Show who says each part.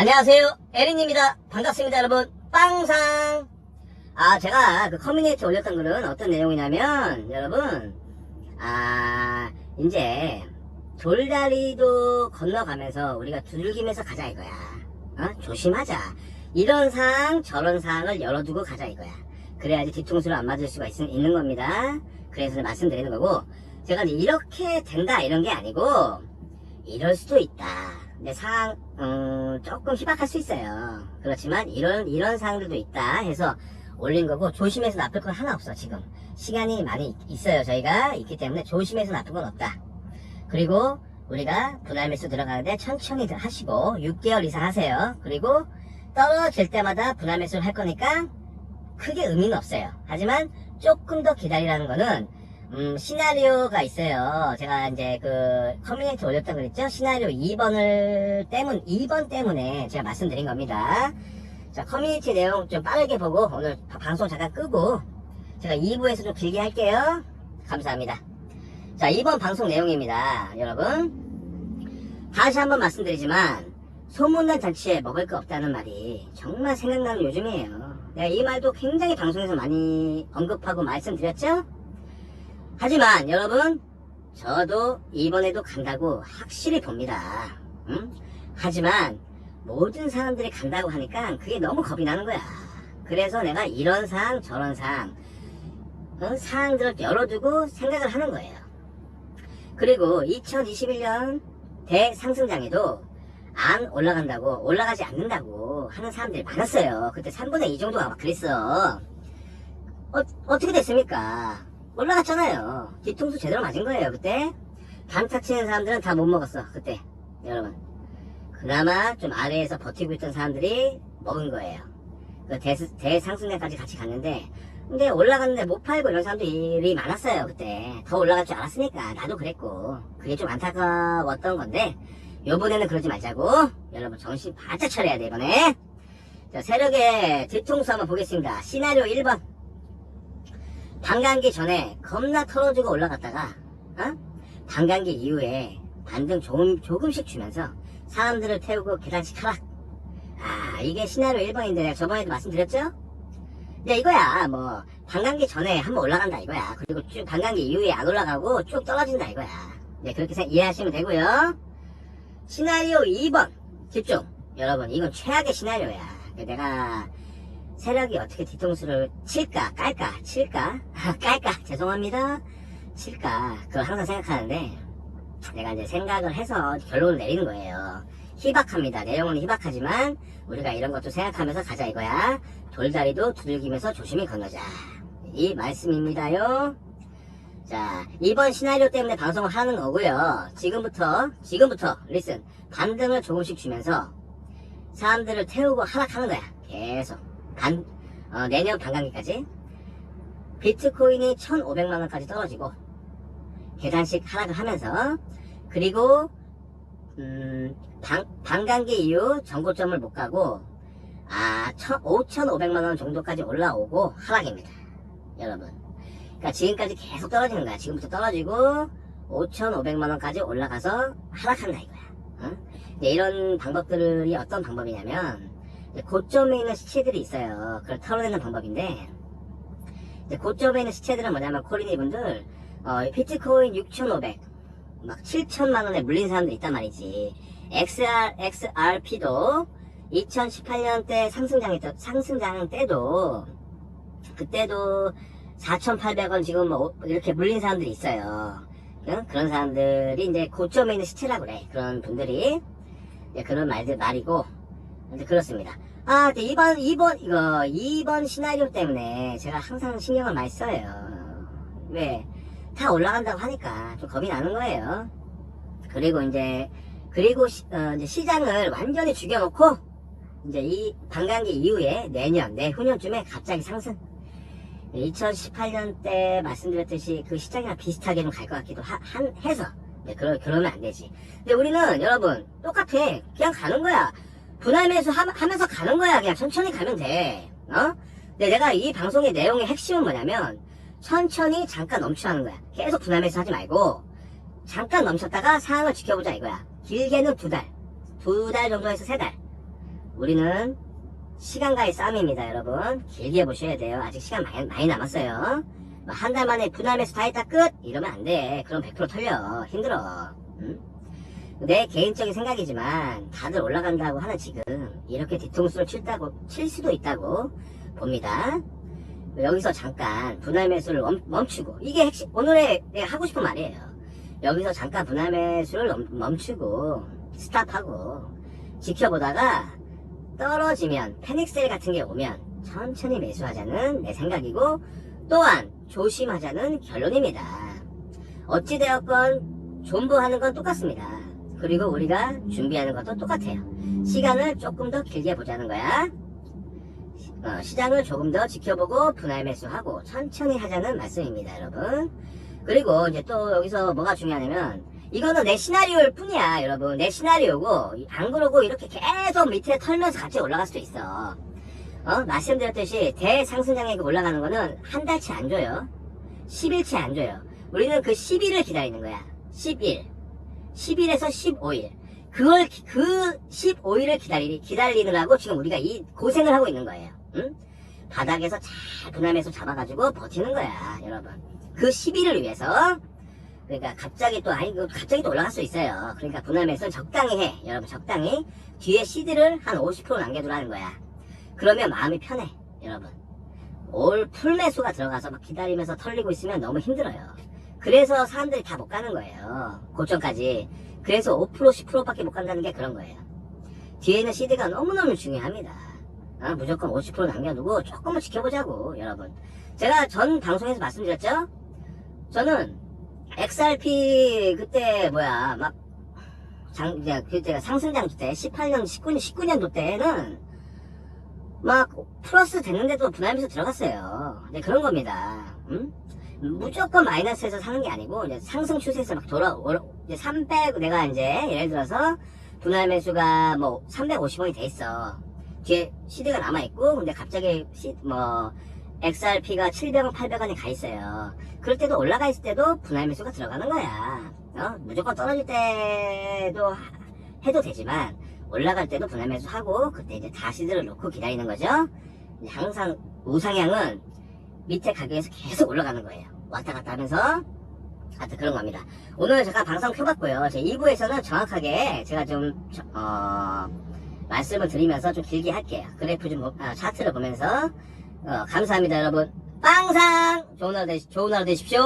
Speaker 1: 안녕하세요. 에린입니다. 반갑습니다, 여러분. 빵상! 아, 제가 그 커뮤니티 올렸던 글은 어떤 내용이냐면, 여러분, 아, 이제, 돌다리도 건너가면서 우리가 두들기면서 가자 이거야. 어? 조심하자. 이런 상황, 저런 상황을 열어두고 가자 이거야. 그래야지 뒤통수를 안 맞을 수가 있, 있는 겁니다. 그래서 말씀드리는 거고, 제가 이렇게 된다 이런 게 아니고, 이럴 수도 있다. 근데 상황, 음, 조금 희박할 수 있어요. 그렇지만 이런, 이런 상황들도 있다 해서 올린 거고, 조심해서 나쁠 건 하나 없어, 지금. 시간이 많이 있어요, 저희가. 있기 때문에 조심해서 나쁠 건 없다. 그리고 우리가 분할 매수 들어가는데 천천히 하시고, 6개월 이상 하세요. 그리고 떨어질 때마다 분할 매수를 할 거니까 크게 의미는 없어요. 하지만 조금 더 기다리라는 거는 음, 시나리오가 있어요. 제가 이제 그 커뮤니티 올렸던 거 있죠? 시나리오 2번을 때문, 2번 때문에 제가 말씀드린 겁니다. 자, 커뮤니티 내용 좀 빠르게 보고 오늘 바- 방송 잠깐 끄고 제가 2부에서 좀 길게 할게요. 감사합니다. 자, 이번 방송 내용입니다. 여러분. 다시 한번 말씀드리지만 소문난 잔치에 먹을 거 없다는 말이 정말 생각나는 요즘이에요. 내가 이 말도 굉장히 방송에서 많이 언급하고 말씀드렸죠? 하지만 여러분 저도 이번에도 간다고 확실히 봅니다. 응? 하지만 모든 사람들이 간다고 하니까 그게 너무 겁이 나는 거야. 그래서 내가 이런 사항 저런 사항 어? 사항들을 열어두고 생각을 하는 거예요. 그리고 2021년 대상승장에도 안 올라간다고 올라가지 않는다고 하는 사람들이 많았어요. 그때 3분의 2 정도가 막 그랬어. 어, 어떻게 됐습니까? 올라갔잖아요. 뒤통수 제대로 맞은 거예요, 그때. 단타 치는 사람들은 다 못 먹었어, 그때. 여러분. 그나마 좀 아래에서 버티고 있던 사람들이 먹은 거예요. 그 대, 대상승장까지 같이 갔는데, 근데 올라갔는데 못 팔고 이런 사람들이 많았어요, 그때. 더 올라갈 줄 알았으니까. 나도 그랬고. 그게 좀 안타까웠던 건데, 요번에는 그러지 말자고. 여러분, 정신 바짝 차려야 돼, 이번에. 자, 세력의 뒤통수 한번 보겠습니다. 시나리오 1번. 반감기 전에 겁나 털어주고 올라갔다가 어? 반감기 이후에 반등 조금, 조금씩 주면서 사람들을 태우고 계단식 하락 아 이게 시나리오 1번인데 내가 저번에도 말씀드렸죠? 근데 이거야 뭐 반감기 전에 한번 올라간다 이거야. 그리고 쭉 반감기 이후에 안 올라가고 쭉 떨어진다 이거야. 네 그렇게 생- 이해하시면 되고요. 시나리오 2번 집중. 여러분 이건 최악의 시나리오야. 내가 세력이 어떻게 뒤통수를 칠까 깔까 칠까? 깔까. 죄송합니다. 칠까. 그걸 항상 생각하는데 내가 이제 생각을 해서 결론을 내리는 거예요. 희박합니다. 내용은 희박하지만 우리가 이런 것도 생각하면서 가자 이거야. 돌다리도 두들기면서 조심히 건너자. 이 말씀입니다요. 자 이번 시나리오 때문에 방송을 하는 거고요. 지금부터 지금부터 리슨 반등을 조금씩 주면서 사람들을 태우고 하락하는 거야. 계속 반, 어, 내년 반감기까지 비트코인이 1,500만원까지 떨어지고 계단식 하락을 하면서 그리고 음, 반, 반감기 이후 전고점을 못 가고 아 5,500만원 정도까지 올라오고 하락입니다. 여러분. 그러니까 지금까지 계속 떨어지는 거야. 지금부터 떨어지고 5,500만원까지 올라가서 하락한다 이거야. 어? 이런 방법들이 어떤 방법이냐면 고점에 있는 시체들이 있어요. 그걸 털어내는 방법인데, 고점에 있는 시체들은 뭐냐면, 코리니 분들, 어, 비트코인 6,500, 막 7천만 원에 물린 사람도 있단 말이지. XR, XRP도 2018년 때 상승장, 상승장 때도, 그때도 4,800원 지금 뭐 이렇게 물린 사람들이 있어요. 응? 그런 사람들이 이제 고점에 있는 시체라고 그래. 그런 분들이. 그런 말들, 말이고, 이제 그렇습니다. 아, 근데 2번, 2번, 이거, 2번 시나리오 때문에 제가 항상 신경을 많이 써요. 왜? 다 올라간다고 하니까 좀 겁이 나는 거예요. 그리고 이제, 그리고 시, 어, 이제 시장을 완전히 죽여놓고, 이제 이 반감기 이후에 내년, 내후년쯤에 갑자기 상승. 2018년 때 말씀드렸듯이 그 시장이랑 비슷하게 좀 갈 것 같기도 하, 한, 해서. 네, 그러, 그러면 안 되지. 근데 우리는 여러분, 똑같아. 그냥 가는 거야. 분할 매수 하, 하면서 가는 거야. 그냥 천천히 가면 돼. 어? 근데 내가 이 방송의 내용의 핵심은 뭐냐면, 천천히 잠깐 멈추라는 거야. 계속 분할 매수 하지 말고, 잠깐 멈췄다가 상황을 지켜보자 이거야. 길게는 두 달. 두 달 정도에서 세 달. 우리는 시간과의 싸움입니다, 여러분. 길게 보셔야 돼요. 아직 시간 많이, 많이 남았어요. 뭐 한 달 만에 분할매수 다 했다 끝! 이러면 안 돼. 그럼 100% 털려. 힘들어. 응? 내 개인적인 생각이지만 다들 올라간다고 하는 지금 이렇게 뒤통수를 칠다고 칠 수도 있다고 봅니다. 여기서 잠깐 분할 매수를 멈, 멈추고 이게 핵심 오늘의 내가 하고 싶은 말이에요. 여기서 잠깐 분할 매수를 멈, 멈추고 스탑하고 지켜보다가 떨어지면 패닉셀 같은 게 오면 천천히 매수하자는 내 생각이고 또한 조심하자는 결론입니다. 어찌되었건 존버하는 건 똑같습니다. 그리고 우리가 준비하는 것도 똑같아요. 시간을 조금 더 길게 보자는 거야. 어, 시장을 조금 더 지켜보고 분할 매수하고 천천히 하자는 말씀입니다, 여러분. 그리고 이제 또 여기서 뭐가 중요하냐면 이거는 내 시나리오일 뿐이야, 여러분. 내 시나리오고 안 그러고 이렇게 계속 밑에 털면서 같이 올라갈 수도 있어. 어? 말씀드렸듯이 대상승장에 올라가는 거는 한 달치 안 줘요. 10일치 안 줘요. 우리는 그 10일을 기다리는 거야. 10일. 10일에서 15일. 그걸, 기- 그 15일을 기다리, 기다리느라고 지금 우리가 이 고생을 하고 있는 거예요. 응? 바닥에서 잘 분할매수 잡아가지고 버티는 거야, 여러분. 그 10일을 위해서. 그러니까 갑자기 또, 아니, 그 갑자기 또 올라갈 수 있어요. 그러니까 분할매수는 적당히 해. 여러분, 적당히. 뒤에 시드를 한 50% 남겨두라는 거야. 그러면 마음이 편해, 여러분. 올 풀매수가 들어가서 막 기다리면서 털리고 있으면 너무 힘들어요. 그래서 사람들이 다 못 가는 거예요. 고점까지. 그래서 5% 10%밖에 못 간다는 게 그런 거예요. 뒤에 있는 시드가 너무너무 중요합니다. 아, 무조건 50% 남겨두고 조금만 지켜보자고, 여러분. 제가 전 방송에서 말씀드렸죠? 저는 XRP 그때 뭐야, 막, 장, 그때가 상승장주 때, 18년, 19년, 19년도 때는 막 플러스 됐는데도 분할면서 들어갔어요. 네, 그런 겁니다. 음? 무조건 마이너스에서 사는 게 아니고 이제 상승 추세에서 막 돌아 이제 300 내가 이제 예를 들어서 분할 매수가 뭐 350원이 돼 있어. 뒤에 시드가 남아 있고 근데 갑자기 시, 뭐 XRP가 700원, 800원이 가 있어요. 그럴 때도 올라가 있을 때도 분할 매수가 들어가는 거야. 어? 무조건 떨어질 때도 하- 해도 되지만 올라갈 때도 분할 매수하고 그때 이제 다시들을 놓고 기다리는 거죠. 항상 우상향은 밑에 가격에서 계속 올라가는 거예요. 왔다 갔다 하면서 하여튼 그런 겁니다. 오늘 제가 방송 켜봤고요. 제 2부에서는 정확하게 제가 좀 저- 어, 말씀을 드리면서 좀 길게 할게요. 그래프 좀 보- 아, 차트를 보면서 어, 감사합니다 여러분. 빵상 좋은 하루 되시, 좋은 하루 되십시오.